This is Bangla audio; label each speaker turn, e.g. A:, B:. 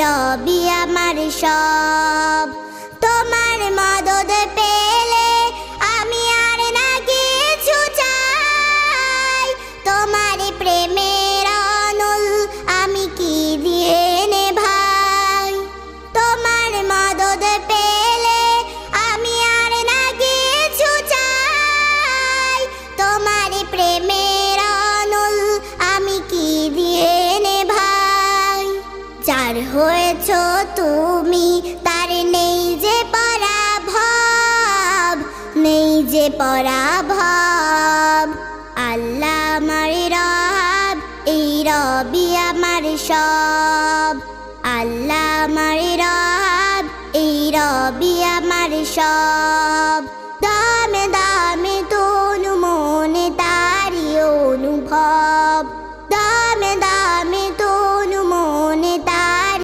A: রবি আমার সব। তোমার মদদ পেলে আমি আর না কিছু চাই। তোমার প্রেমের অনুল আমি কি দিয়ে নে ভাই তোমার মদদ পেলে যার হয়েছ তুমি? তার নেই যে পরাভব, নেই যে পরাভব। আল্লাহ আমার রব, এই রবি আমার সব। আল্লাহ আমার রব, এই রবি আমার সব।